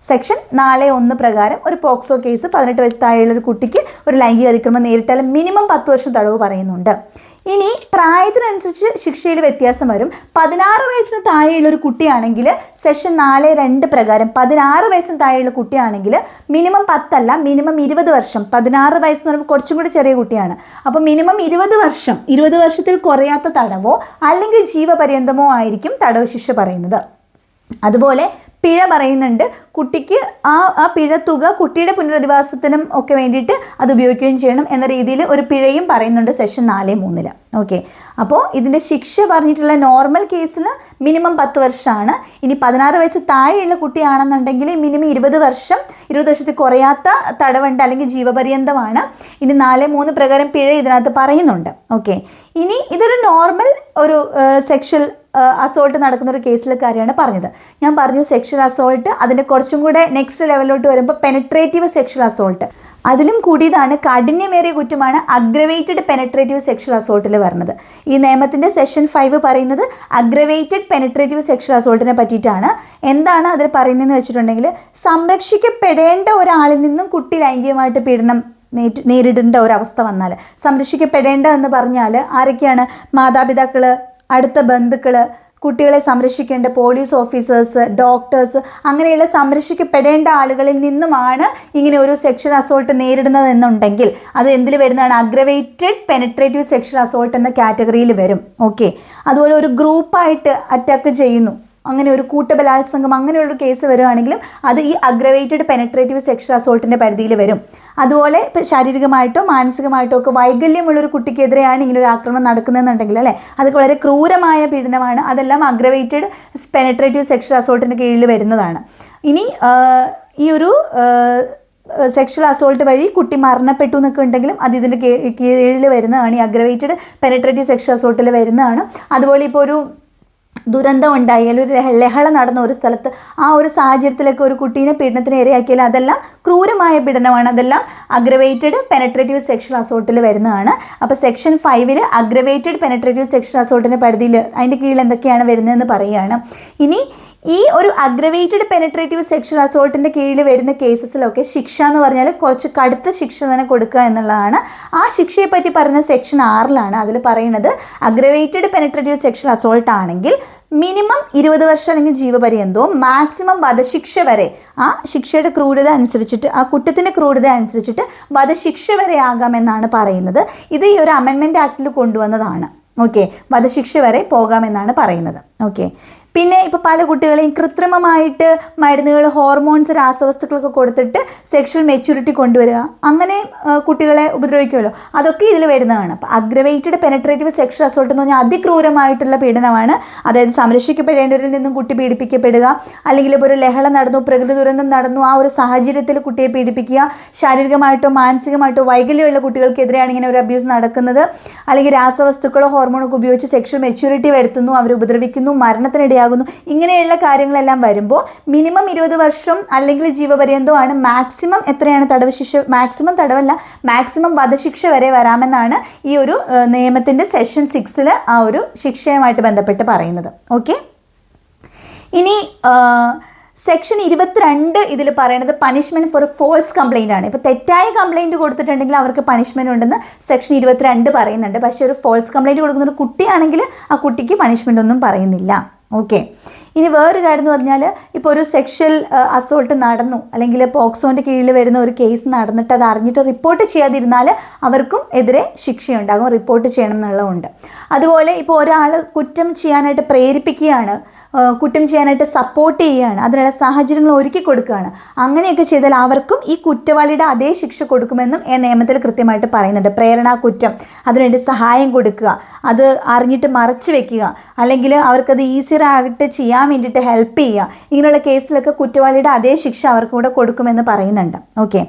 സെക്ഷൻ നാല് ഒന്ന് പ്രകാരം ഒരു പോക്സോ കേസ് പതിനെട്ട് വയസ്സ് താഴെയുള്ള ഒരു കുട്ടിക്ക് ഒരു ലൈംഗിക അതിക്രമം നേരിട്ടാൽ മിനിമം പത്ത് വർഷം തടവ് പറയുന്നുണ്ട്. ഇനി പ്രായത്തിനനുസരിച്ച് ശിക്ഷയിൽ വ്യത്യാസം വരും. പതിനാറ് വയസ്സിന് താഴെയുള്ള ഒരു കുട്ടിയാണെങ്കിൽ സെഷൻ നാല് രണ്ട് പ്രകാരം പതിനാറ് വയസ്സിന് താഴെയുള്ള കുട്ടിയാണെങ്കിൽ മിനിമം പത്തല്ല മിനിമം ഇരുപത് വർഷം. പതിനാറ് വയസ്സ് പറയുമ്പോൾ കുറച്ചും കൂടി ചെറിയ കുട്ടിയാണ്. അപ്പോൾ മിനിമം ഇരുപത് വർഷം ഇരുപത് വർഷത്തിൽ കുറയാത്ത തടവോ അല്ലെങ്കിൽ ജീവപര്യന്തമോ ആയിരിക്കും തടവ് ശിക്ഷ പറയുന്നത്. അതുപോലെ പിഴ പറയുന്നുണ്ട്. കുട്ടിക്ക് ആ ആ പിഴ തുക കുട്ടിയുടെ പുനരധിവാസത്തിനും ഒക്കെ വേണ്ടിയിട്ട് അത് ഉപയോഗിക്കുകയും ചെയ്യണം എന്ന രീതിയിൽ ഒരു പിഴയും പറയുന്നുണ്ട് സെഷൻ നാല് മൂന്നിൽ ഓക്കെ. അപ്പോൾ ഇതിന്റെ ശിക്ഷ പറഞ്ഞിട്ടുള്ള നോർമൽ കേസിൽ മിനിമം പത്ത് വർഷമാണ്. ഇനി പതിനാറ് വയസ്സ് താഴെയുള്ള കുട്ടിയാണെന്നുണ്ടെങ്കിൽ മിനിമം ഇരുപത് വർഷം ഇരുപത് വർഷത്തിൽ കുറയാത്ത തടവുണ്ട് അല്ലെങ്കിൽ ജീവപര്യന്തമാണ്. ഇനി നാല് മൂന്ന് പ്രകാരം പിഴ ഇതിനകത്ത് പറയുന്നുണ്ട്. ഓക്കെ. ഇനി ഇതൊരു നോർമൽ ഒരു സെക്ഷൽ അസോൾട്ട് നടക്കുന്ന ഒരു കേസിലെ കാര്യമാണ് പറഞ്ഞത്. ഞാൻ പറഞ്ഞു സെക്ഷൽ അസോൾട്ട് അതിന്റെ കുറച്ചും കൂടെ നെക്സ്റ്റ് ലെവലിലോട്ട് വരുമ്പോൾ പെനട്രേറ്റീവ് സെക്ഷൽ അസോൾട്ട് അതിലും കൂടിയതാണ് കാഠിന്യമേറിയ കുറ്റമാണ് അഗ്രവേറ്റഡ് പെനട്രേറ്റീവ് സെക്ഷൽ അസോൾട്ടിൽ വരുന്നത് ഈ നിയമത്തിന്റെ സെഷൻ ഫൈവ് പറയുന്നത് അഗ്രവേറ്റഡ് പെനട്രേറ്റീവ് സെക്ഷൽ അസോൾട്ടിനെ പറ്റിയിട്ടാണ്. എന്താണ് അതിൽ പറയുന്നതെന്ന് വെച്ചിട്ടുണ്ടെങ്കിൽ സംരക്ഷിക്കപ്പെടേണ്ട ഒരാളിൽ നിന്നും കുട്ടി ലൈംഗികമായിട്ട് പീഡനം നേരിടേണ്ട ഒരവസ്ഥ വന്നാൽ. സംരക്ഷിക്കപ്പെടേണ്ട എന്ന് പറഞ്ഞാൽ ആരൊക്കെയാണ്? മാതാപിതാക്കൾ അടുത്ത ബന്ധുക്കൾ കുട്ടികളെ സംരക്ഷിക്കേണ്ട പോലീസ് ഓഫീസേഴ്സ് ഡോക്ടേഴ്സ് അങ്ങനെയുള്ള സംരക്ഷിക്കപ്പെടേണ്ട ആളുകളിൽ നിന്നുമാണ് ഇങ്ങനെ ഒരു സെക്ഷൽ അസോൾട്ട് നേരിടുന്നത് എന്നുണ്ടെങ്കിൽ അത് എന്തിൽ വരുന്നതാണ്? അഗ്രവേറ്റഡ് പെനട്രേറ്റീവ് സെക്ഷൽ അസോൾട്ട് എന്ന കാറ്റഗറിയിൽ വരും. ഓക്കെ. അതുപോലെ ഒരു ഗ്രൂപ്പായിട്ട് അറ്റാക്ക് ചെയ്യുന്നു. അങ്ങനെ ഒരു കൂട്ടബലാത്സംഗം അങ്ങനെയുള്ളൊരു കേസ് വരുവാണെങ്കിലും അത് ഈ അഗ്രവേറ്റഡ് പെനട്രേറ്റീവ് സെക്ഷൽ അസോൾട്ടിന്റെ പരിധിയിൽ വരും. അതുപോലെ ഇപ്പോൾ ശാരീരികമായിട്ടോ മാനസികമായിട്ടോ ഒക്കെ വൈകല്യമുള്ളൊരു കുട്ടിക്കെതിരെയാണ് ഇങ്ങനെ ഒരു ആക്രമണം നടക്കുന്നതെന്നുണ്ടെങ്കിൽ അല്ലേ? അത് വളരെ ക്രൂരമായ പീഡനമാണ്. അതെല്ലാം അഗ്രവേറ്റഡ് പെനട്രേറ്റീവ് സെക്ഷൽ അസോൾട്ടിന്റെ കീഴിൽ വരുന്നതാണ്. ഇനി ഈ ഒരു സെക്ഷൽ അസോൾട്ട് വഴി കുട്ടി മരണപ്പെട്ടു എന്നൊക്കെ ഉണ്ടെങ്കിലും അത് ഇതിന്റെ കീഴിൽ വരുന്നതാണ്. ഈ അഗ്രവേറ്റഡ് പെനട്രേറ്റീവ് സെക്ഷൽ അസോൾട്ടിൽ വരുന്നതാണ്. അതുപോലെ ഇപ്പോൾ ഒരു ദുരന്തം ഉണ്ടായാലും ഒരു ലഹള നടന്ന ഒരു സ്ഥലത്ത് ആ ഒരു സാഹചര്യത്തിലൊക്കെ ഒരു കുട്ടീനെ പീഡനത്തിന് ഇരയാക്കിയാൽ അതെല്ലാം ക്രൂരമായ പീഡനമാണ്. അതെല്ലാം അഗ്രവേറ്റഡ് പെനട്രേറ്റീവ് സെക്ഷൽ അസോൾട്ടിൽ വരുന്നതാണ്. അപ്പോൾ സെക്ഷൻ ഫൈവിൽ അഗ്രവേറ്റഡ് പെനട്രേറ്റീവ് സെക്ഷൽ അസോൾട്ടിന്റെ പരിധിയിൽ അതിന്റെ കീഴിൽ എന്തൊക്കെയാണ് വരുന്നതെന്ന് പറയുകയാണ്. ഇനി ഈ ഒരു അഗ്രവേറ്റഡ് പെനട്രേറ്റീവ് സെക്ഷൽ അസോൾട്ടിന്റെ കീഴിൽ വരുന്ന കേസസിലൊക്കെ ശിക്ഷ എന്ന് പറഞ്ഞാൽ കുറച്ച് കടുത്ത ശിക്ഷ തന്നെ കൊടുക്കുക എന്നുള്ളതാണ്. ആ ശിക്ഷയെ പറ്റി പറയുന്ന സെക്ഷൻ ആറിലാണ് അതിൽ പറയുന്നത്. അഗ്രവേറ്റഡ് പെനട്രേറ്റീവ് സെക്ഷൽ അസോൾട്ട് ആണെങ്കിൽ മിനിമം ഇരുപത് വർഷം അല്ലെങ്കിൽ ജീവപര്യന്തവും മാക്സിമം വധശിക്ഷ വരെ ആ ശിക്ഷയുടെ ക്രൂരത അനുസരിച്ചിട്ട് ആ കുറ്റത്തിന്റെ ക്രൂരത അനുസരിച്ചിട്ട് വധശിക്ഷ വരെ ആകാമെന്നാണ് പറയുന്നത്. ഇത് ഈ ഒരു അമെൻമെന്റ് ആക്ടിൽ കൊണ്ടുവന്നതാണ്. ഓക്കെ വധശിക്ഷ വരെ പോകാമെന്നാണ് പറയുന്നത്. ഓക്കെ പിന്നെ ഇപ്പോൾ പല കുട്ടികളെയും കൃത്രിമമായിട്ട് മരുന്നുകൾ ഹോർമോൺസ് രാസവസ്തുക്കളൊക്കെ കൊടുത്തിട്ട് സെക്ഷൽ മെച്യൂരിറ്റി കൊണ്ടുവരിക. അങ്ങനെ കുട്ടികളെ ഉപദ്രവിക്കുമല്ലോ. അതൊക്കെ ഇതിൽ വരുന്നതാണ്. അപ്പോൾ അഗ്രവേറ്റഡ് പെനട്രേറ്റീവ് സെക്ഷൽ അസോൾട്ട് എന്ന് പറഞ്ഞാൽ അതിക്രൂരമായിട്ടുള്ള പീഡനമാണ്. അതായത് സംരക്ഷിക്കപ്പെടേണ്ടവരിൽ നിന്നും കുട്ടി പീഡിപ്പിക്കപ്പെടുക അല്ലെങ്കിൽ ഇപ്പോൾ ഒരു ലഹള നടന്നു പ്രകൃതി ദുരന്തം നടന്നു ആ ഒരു സാഹചര്യത്തിൽ കുട്ടിയെ പീഡിപ്പിക്കുക ശാരീരികമായിട്ടോ മാനസികമായിട്ടോ വൈകല്യമുള്ള കുട്ടികൾക്കെതിരെയാണ് ഇങ്ങനെ ഒരു അബ്യൂസ് നടക്കുന്നത്. അല്ലെങ്കിൽ രാസവസ്തുക്കളോ ഹോർമോണൊക്കെ ഉപയോഗിച്ച് സെക്ഷൽ മെച്യൂരിറ്റി വരുത്തുന്നു അവർ ഉപദ്രവിക്കുന്നു മരണത്തിനിടയാകുന്നു ഇങ്ങനെയുള്ള കാര്യങ്ങളെല്ലാം വരുമ്പോൾ മിനിമം ഇരുപത് വർഷം അല്ലെങ്കിൽ ജീവപര്യന്തമാണ് മാക്സിമം എത്രയാണ് തടവ് ശിക്ഷ മാക്സിമം തടവല്ല മാക്സിമം വധശിക്ഷ വരെ വരാമെന്നാണ് ഈ ഒരു നിയമത്തിന്റെ സെഷൻ സിക്സിൽ ആ ഒരു ശിക്ഷയുമായിട്ട് ബന്ധപ്പെട്ട് പറയുന്നത്. ഓക്കെ ഇനി സെക്ഷൻ ഇരുപത്തിരണ്ട് ഇതിൽ പറയുന്നത് പണിഷ്മെന്റ് ഫോർ ഫോൾസ് കംപ്ലൈന്റ് ആണ്. ഇപ്പോൾ തെറ്റായ കംപ്ലൈന്റ് കൊടുത്തിട്ടുണ്ടെങ്കിൽ അവർക്ക് പണിഷ്മെന്റ് ഉണ്ടെന്ന് സെക്ഷൻ ഇരുപത്തിരണ്ട് പറയുന്നുണ്ട്. പക്ഷേ ഒരു ഫോൾസ് കംപ്ലൈന്റ് കൊടുക്കുന്ന ഒരു കുട്ടിയാണെങ്കിൽ ആ കുട്ടിക്ക് പണിഷ്മെന്റ് ഒന്നും പറയുന്നില്ല. ഓക്കെ ഇനി വേറൊരു കാര്യം എന്ന് പറഞ്ഞാൽ ഇപ്പോൾ ഒരു സെക്ഷൽ അസോൾട്ട് നടന്നു. അല്ലെങ്കിൽ പോക്സോന്റെ കീഴിൽ വരുന്ന ഒരു കേസ് നടന്നിട്ട് അത് അറിഞ്ഞിട്ട് റിപ്പോർട്ട് ചെയ്യാതിരുന്നാൽ അവർക്കും എതിരെ ശിക്ഷയുണ്ടാകും. റിപ്പോർട്ട് ചെയ്യണം എന്നുള്ളതുണ്ട്. അതുപോലെ ഇപ്പോൾ ഒരാൾ കുറ്റം ചെയ്യാനായിട്ട് പ്രേരിപ്പിക്കുകയാണ്. കുറ്റം ചെയ്യാനായിട്ട് സപ്പോർട്ട് ചെയ്യുകയാണ്. അതിനുള്ള സാഹചര്യങ്ങൾ ഒരുക്കി കൊടുക്കുകയാണ്. അങ്ങനെയൊക്കെ ചെയ്താൽ അവർക്കും ഈ കുറ്റവാളിയുടെ അതേ ശിക്ഷ കൊടുക്കുമെന്നും ഈ നിയമത്തിൽ കൃത്യമായിട്ട് പറയുന്നുണ്ട്. പ്രേരണാ കുറ്റം അതിനുവേണ്ടി സഹായം കൊടുക്കുക അത് അറിഞ്ഞിട്ട് മറച്ചു വെക്കുക അല്ലെങ്കിൽ അവർക്കത് ഈസിയറായിട്ട് ചെയ്യാൻ വേണ്ടിയിട്ട് ഹെൽപ്പ് ചെയ്യുക. ഇങ്ങനെയുള്ള കേസിലൊക്കെ കുറ്റവാളിയുടെ അതേ ശിക്ഷ അവർക്കൂടെ കൊടുക്കുമെന്ന് പറയുന്നുണ്ട്. ഓക്കെ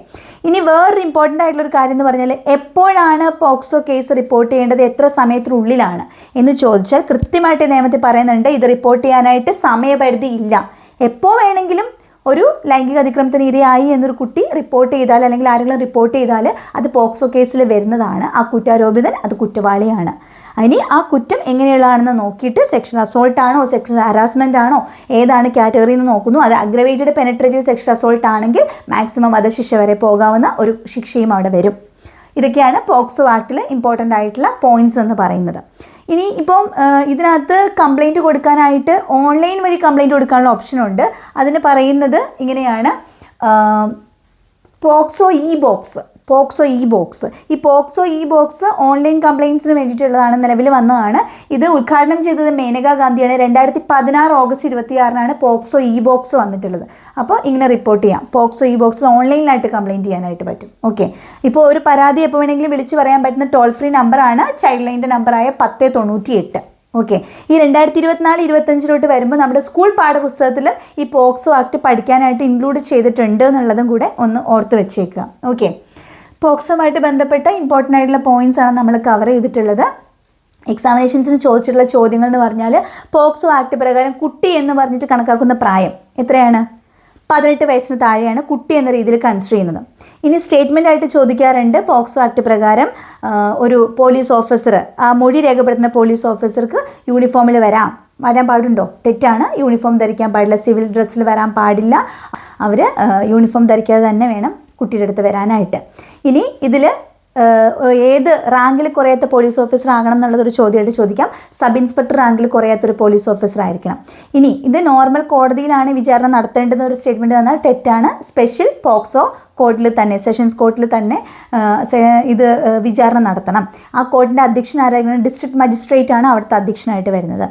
ഇനി വേറൊരു ഇമ്പോർട്ടന്റ് ആയിട്ടുള്ളൊരു കാര്യം എന്ന് പറഞ്ഞാൽ എപ്പോഴാണ് പോക്സോ കേസ് റിപ്പോർട്ട് ചെയ്യേണ്ടത്? എത്ര സമയത്തിനുള്ളിലാണ്? എന്ന് ചോദിച്ചാൽ കൃത്യമായിട്ട് നിയമത്തിൽ പറയുന്നുണ്ട്. ഇത് റിപ്പോർട്ട് ചെയ്യാനായിട്ട് സമയപരിധി ഇല്ല. എപ്പോൾ വേണമെങ്കിലും ഒരു ലൈംഗിക അതിക്രമത്തിന് ഇരയായി എന്നൊരു കുട്ടി റിപ്പോർട്ട് ചെയ്താൽ അല്ലെങ്കിൽ ആരെങ്കിലും റിപ്പോർട്ട് ചെയ്താൽ അത് പോക്സോ കേസിൽ വരുന്നതാണ്. ആ കുറ്റാരോപിതൻ അത് കുറ്റവാളിയാണ്. ഇനി ആ കുറ്റം എങ്ങനെയുള്ളതാണെന്ന് നോക്കിയിട്ട് സെക്ഷൻ അസോൾട്ട് ആണോ സെക്ഷൻ ഹറാസ്മെന്റ് ആണോ ഏതാണ് കാറ്റഗറി എന്ന് നോക്കുന്നു. അത് അഗ്രവേറ്റഡ് പെനട്രേറ്റീവ് സെക്ഷൻ അസോൾട്ട് ആണെങ്കിൽ മാക്സിമം വധശിക്ഷ വരെ പോകാവുന്ന ഒരു ശിക്ഷയും അവിടെ വരും. ഇതൊക്കെയാണ് പോക്സോ ആക്ടിൽ ഇമ്പോർട്ടന്റ് ആയിട്ടുള്ള പോയിന്റ്സ് എന്ന് പറയുന്നത്. ഇനി ഇപ്പം ഇതിനകത്ത് കംപ്ലൈന്റ് കൊടുക്കാനായിട്ട് ഓൺലൈൻ വഴി കംപ്ലൈന്റ് കൊടുക്കാനുള്ള ഓപ്ഷനുണ്ട് അതിന് പറയുന്നത് ഇങ്ങനെയാണ് POCSO E box POCSO E box ഈ പോക്സോ ഇ ബോക്സ് ഓൺലൈൻ കംപ്ലയിൻസിന് വേണ്ടിയിട്ടുള്ളതാണ് നിലവിൽ വന്നതാണ്. ഇത് ഉദ്ഘാടനം ചെയ്തത് മേനകാ ഗാന്ധിയാണ്. രണ്ടായിരത്തി പതിനാറ് ഓഗസ്റ്റ് ഇരുപത്തിയാറിനാണ് പോക്സോ ഇ ബോക്സ് വന്നിട്ടുള്ളത്. അപ്പോൾ ഇങ്ങനെ റിപ്പോർട്ട് ചെയ്യാം. പോക്സോ ഇ ബോക്സിൽ ഓൺലൈനിലായിട്ട് കംപ്ലയിന്റ് ചെയ്യാനായിട്ട് പറ്റും. ഓക്കെ. ഇപ്പോൾ ഒരു പരാതി എപ്പോൾ വേണമെങ്കിലും വിളിച്ച് പറയാൻ പറ്റുന്ന ടോൾ ഫ്രീ നമ്പറാണ്. ചൈൽഡ് ലൈന്റെ നമ്പറായ പത്ത് തൊണ്ണൂറ്റി എട്ട് ഓക്കെ. ഈ രണ്ടായിരത്തി ഇരുപത്തിനാല് ഇരുപത്തഞ്ചിലോട്ട് വരുമ്പോൾ നമ്മുടെ സ്കൂൾ പാഠപുസ്തകത്തിൽ ഈ പോക്സോ ആക്ട് പഠിക്കാനായിട്ട് ഇൻക്ലൂഡ് ചെയ്തിട്ടുണ്ട് എന്നുള്ളതും കൂടെ ഒന്ന് ഓർത്ത് വെച്ചേക്കുക. ഓക്കെ. പോക്സോമായിട്ട് ബന്ധപ്പെട്ട ഇമ്പോർട്ടന്റ് ആയിട്ടുള്ള പോയിന്റ്സ് ആണ് നമ്മൾ കവർ ചെയ്തിട്ടുള്ളത്. എക്സാമിനേഷൻസിന് ചോദിച്ചിട്ടുള്ള ചോദ്യങ്ങൾ എന്ന് പറഞ്ഞാൽ പോക്സോ ആക്ട് പ്രകാരം കുട്ടി എന്ന് പറഞ്ഞിട്ട് കണക്കാക്കുന്ന പ്രായം എത്രയാണ്? പതിനെട്ട് വയസ്സിന് താഴെയാണ് കുട്ടി എന്ന രീതിയിൽ കൺസിഡർ ചെയ്യുന്നത്. ഇനി സ്റ്റേറ്റ്മെന്റ് ആയിട്ട് ചോദിക്കാറുണ്ട് പോക്സോ ആക്ട് പ്രകാരം ഒരു പോലീസ് ഓഫീസർ ആ മൊഴി രേഖപ്പെടുത്തുന്ന പോലീസ് ഓഫീസർക്ക് യൂണിഫോമിൽ വരാം. വരാൻ പാടുണ്ടോ? തെറ്റാണ്. യൂണിഫോം ധരിക്കാൻ പാടില്ല. സിവിൽ ഡ്രസ്സിൽ വരാൻ പാടില്ല. അവർ യൂണിഫോം ധരിക്കാതെ തന്നെ വേണം കുട്ടിയുടെ അടുത്ത് വരാനായിട്ട്. ഇനി ഇതിൽ ഏത് റാങ്കിൽ കുറയാത്ത പോലീസ് ഓഫീസർ ആകണം എന്നുള്ളതൊരു ചോദ്യമായിട്ട് ചോദിക്കാം. സബ് ഇൻസ്പെക്ടർ റാങ്കിൽ കുറയാത്തൊരു പോലീസ് ഓഫീസർ ആയിരിക്കണം. ഇനി ഇത് നോർമൽ കോടതിയിലാണ് വിചാരണ നടത്തേണ്ടതെന്ന് ഒരു സ്റ്റേറ്റ്മെന്റ് വന്നാൽ തെറ്റാണ്. സ്പെഷ്യൽ പോക്സോ കോർട്ടിൽ തന്നെ സെഷൻസ് കോർട്ടിൽ തന്നെ ഇത് വിചാരണ നടത്തണം. ആ കോർട്ടിന്റെ അധ്യക്ഷൻ ആരായിരിക്കണം ഡിസ്ട്രിക്ട് മജിസ്ട്രേറ്റ് ആണ് അവിടുത്തെ അധ്യക്ഷനായിട്ട് വരുന്നത്.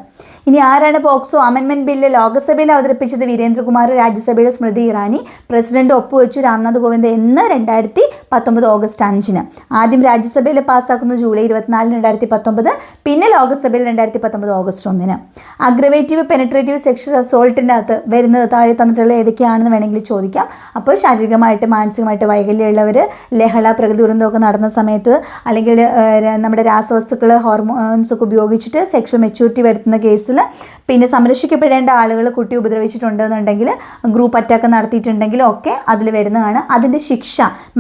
ഇനി ആരാണ് പോക്സോ അമെൻമെന്റ് ബില്ല് ലോക്സഭയിൽ അവതരിപ്പിച്ചത്? വീരേന്ദ്രകുമാർ രാജ്യസഭയിൽ സ്മൃതി ഇറാനി പ്രസിഡന്റ് ഒപ്പുവെച്ചു രാംനാഥ് കോവിന്ദ് എന്ന് രണ്ടായിരത്തി പത്തൊമ്പത് ഓഗസ്റ്റ് അഞ്ചിന്. ആദ്യം രാജ്യസഭയിൽ പാസ്സാക്കുന്നു ജൂലൈ ഇരുപത്തിനാലിന് രണ്ടായിരത്തി പത്തൊമ്പത് പിന്നെ ലോക്സഭയിൽ രണ്ടായിരത്തി പത്തൊമ്പത് ഓഗസ്റ്റ് ഒന്നിന്. അഗ്രവേറ്റീവ് പെനട്രേറ്റീവ് സെക്ഷൽ അസോൾട്ടിന്റെ അകത്ത് വരുന്നത് താഴെ തന്നിട്ടുള്ള ഏതൊക്കെയാണെന്ന് വേണമെങ്കിൽ ചോദിക്കാം. അപ്പോൾ ശാരീരികമായിട്ട് മാനസികമായിട്ട് വൈകല്യമുള്ളവർ ലഹള പ്രകൃതി ദുരന്തമൊക്കെ നടന്ന സമയത്ത് അല്ലെങ്കിൽ നമ്മുടെ രാസവസ്തുക്കൾ ഹോർമോൺസ് ഒക്കെ ഉപയോഗിച്ചിട്ട് സെക്ഷൽ മെച്യൂരിറ്റി വരുത്തുന്ന കേസിൽ പിന്നെ സംരക്ഷിക്കപ്പെടേണ്ട ആളുകൾ കുട്ടി ഉപദ്രവിച്ചിട്ടുണ്ടെന്നുണ്ടെങ്കിൽ ഗ്രൂപ്പ് അറ്റാക്ക് നടത്തിയിട്ടുണ്ടെങ്കിലും ഒക്കെ അതിൽ വരുന്നതാണ്. അതിന്റെ ശിക്ഷ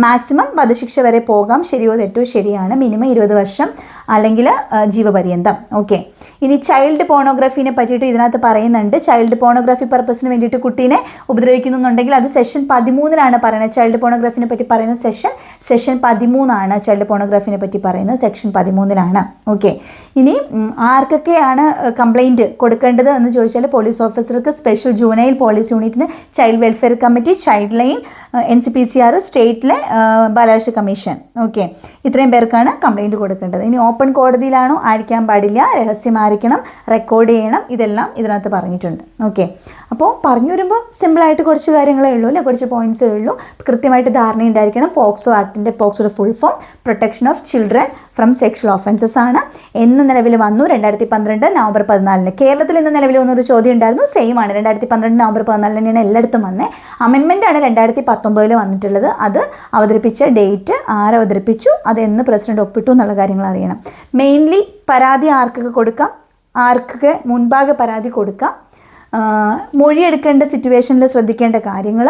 മാക്സിമം വധശിക്ഷ വരെ പോകാം. ശരിയോ തെറ്റോ ശരിയാണ്. മിനിമം ഇരുപത് വർഷം അല്ലെങ്കിൽ ജീവപര്യന്തം. ഓക്കെ. ഇനി ചൈൽഡ് പോണോഗ്രഫീനെ പറ്റിയിട്ട് ഇതിനകത്ത് പറയുന്നുണ്ട്. ചൈൽഡ് പോണോഗ്രഫി പർപ്പസിന് വേണ്ടിയിട്ട് കുട്ടീനെ ഉപദ്രവിക്കുന്നുണ്ടെങ്കിൽ അത് സെഷൻ പതിമൂന്നിലാണ് പറയുന്നത്. ചൈൽഡ് പോണോഗ്രഫിനെ പറ്റി പറയുന്ന സെഷൻ സെഷൻ പതിമൂന്നാണ് ചൈൽഡ് പോണോഗ്രഫിനെ പറ്റി പറയുന്നത്. സെക്ഷൻ പതിമൂന്നിലാണ്. ഓക്കെ ഇനി ആർക്കൊക്കെയാണ് കംപ്ലൈന്റ് കൊടുക്കേണ്ടത് എന്ന് ചോദിച്ചാൽ പോലീസ് ഓഫീസർക്ക് സ്പെഷ്യൽ ജൂനൈൽ പോലീസ് യൂണിറ്റിന് child welfare committee child line N C P C R സ്റ്റേറ്റിലെ ബാലാവകാശ കമ്മീഷൻ ഓക്കെ ഇത്രയും പേർക്കാണ് കംപ്ലൈന്റ് കൊടുക്കേണ്ടത്. ഇനി ഓപ്പൺ കോടതിയിലാണോ? ആയിരിക്കാൻ പാടില്ല. രഹസ്യമായിരിക്കണം റെക്കോർഡ് ചെയ്യണം ഇതെല്ലാം ഇതിനകത്ത് പറഞ്ഞിട്ടുണ്ട്. ഓക്കെ അപ്പോൾ പറഞ്ഞു വരുമ്പോൾ സിമ്പിളായിട്ട് കുറച്ച് കാര്യങ്ങളേ ഉള്ളൂ അല്ലെ? കുറച്ച് പോയിന്റ്സേ ഉള്ളൂ. കൃത്യമായിട്ട് ധാരണ ഉണ്ടായിരിക്കണം. പോക്സോ ആക്ടിന്റെ പോക്സോയുടെ full form protection of children from sexual offences ആണ്. എന്ന് നിലവിൽ വന്നു രണ്ടായിരത്തി പന്ത്രണ്ട് നവംബർ പതിനാലിന്. കേരളത്തിൽ ഇന്ന് നിലവിൽ വന്നൊരു ചോദ്യം ഉണ്ടായിരുന്നു. സെയിം ആണ്. രണ്ടായിരത്തി പന്ത്രണ്ട് നവംബർ പതിനാലിന് തന്നെയാണ് എല്ലായിടത്തും വന്നേ. അമെൻമെന്റ് ആണ് രണ്ടായിരത്തി പത്തൊമ്പതിൽ വന്നിട്ടുള്ളത്. അത് അവതരിപ്പിച്ച ഡേറ്റ് ആരവതരിപ്പിച്ചു അത് എന്ന് പ്രസിഡന്റ് ഒപ്പിട്ടു എന്നുള്ള കാര്യങ്ങൾ അറിയണം. മെയിൻലി പരാതി ആർക്കൊക്കെ കൊടുക്കാം ആർക്കൊക്കെ മുൻപാകെ പരാതി കൊടുക്കാം. മൊഴിയെടുക്കേണ്ട സിറ്റുവേഷനിൽ ശ്രദ്ധിക്കേണ്ട കാര്യങ്ങൾ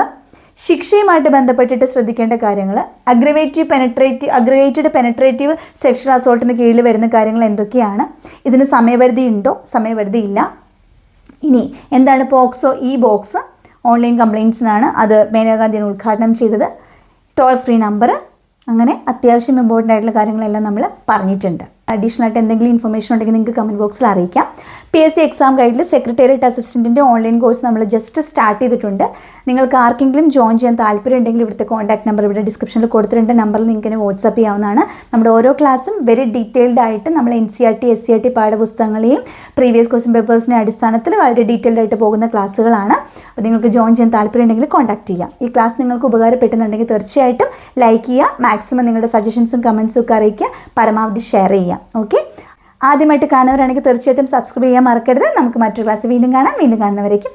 ശിക്ഷയുമായിട്ട് ബന്ധപ്പെട്ടിട്ട് ശ്രദ്ധിക്കേണ്ട കാര്യങ്ങൾ aggravative penetrative aggravated penetrative sexual അസോൾട്ടിന് കീഴിൽ വരുന്ന കാര്യങ്ങൾ എന്തൊക്കെയാണ്? ഇതിന് സമയപരിധി ഉണ്ടോ? സമയപരിധി ഇല്ല. ഇനി എന്താണ് പോക്സോ ഈ ബോക്സ്? ഓൺലൈൻ കംപ്ലയിൻസിനാണ് അത് മേനകാഗാന്ധിയാണ് ഉദ്ഘാടനം ചെയ്തത്. ടോൾ ഫ്രീ നമ്പർ അങ്ങനെ അത്യാവശ്യം ഇമ്പോർട്ടന്റ് ആയിട്ടുള്ള കാര്യങ്ങളെല്ലാം നമ്മൾ പറഞ്ഞിട്ടുണ്ട്. അഡീഷണൽ ആയിട്ട് എന്തെങ്കിലും ഇൻഫർമേഷൻ ഉണ്ടെങ്കിൽ നിങ്ങൾക്ക് കമന്റ് ബോക്സിൽ അറിയിക്കാം. പി എസ് സി എക്സാം ഗൈഡിൽ സെക്രട്ടേറിയറ്റ് അസിസ്റ്റന്റിന്റെ ഓൺലൈൻ കോഴ്സ് നമ്മൾ ജസ്റ്റ് സ്റ്റാർട്ട് ചെയ്തിട്ടുണ്ട്. നിങ്ങൾക്ക് ആർക്കെങ്കിലും ജോയിൻ ചെയ്യാൻ താല്പര്യം ഉണ്ടെങ്കിൽ ഇവിടുത്തെ കോൺടാക്ട് നമ്പർ ഇവിടെ ഡിസ്ക്രിപ്ഷനിൽ കൊടുത്തിട്ടുണ്ട്. നമ്പറിൽ നിങ്ങൾക്ക് വാട്സപ്പ് ചെയ്യാവുന്നതാണ്. നമ്മുടെ ഓരോ ക്ലാസ്സും വെരി ഡീറ്റെയിൽഡ് ആയിട്ട് നമ്മൾ N C R T S C R T പാഠപുസ്തകങ്ങളെയും previous question പേപ്പേഴ്സിന്റെ അടിസ്ഥാനത്തിൽ വളരെ ഡീറ്റെയിൽഡ് ആയിട്ട് പോകുന്ന ക്ലാസ്സുകളാണ് അപ്പോൾ നിങ്ങൾക്ക് ജോയിൻ ചെയ്യാൻ താല്പര്യം ഉണ്ടെങ്കിൽ കോൺടാക്ട് ചെയ്യാം. ഈ ക്ലാസ് നിങ്ങൾക്ക് ഉപകാരപ്പെട്ടുന്നുണ്ടെങ്കിൽ തീർച്ചയായിട്ടും ലൈക്ക് ചെയ്യുക. മാക്സിമം നിങ്ങളുടെ സജഷൻസും കമൻസും ഒക്കെ അറിയിക്കുക. പരമാവധി ഷെയർ ചെയ്യുക. ഓക്കെ ആദ്യമായിട്ട് കാണുന്നവരാണെങ്കിൽ തീർച്ചയായിട്ടും സബ്സ്ക്രൈബ് ചെയ്യാൻ മറക്കരുത്. നമുക്ക് മറ്റൊരു ക്ലാസ് വീണ്ടും കാണാം. വീണ്ടും കാണുന്നവരേക്കും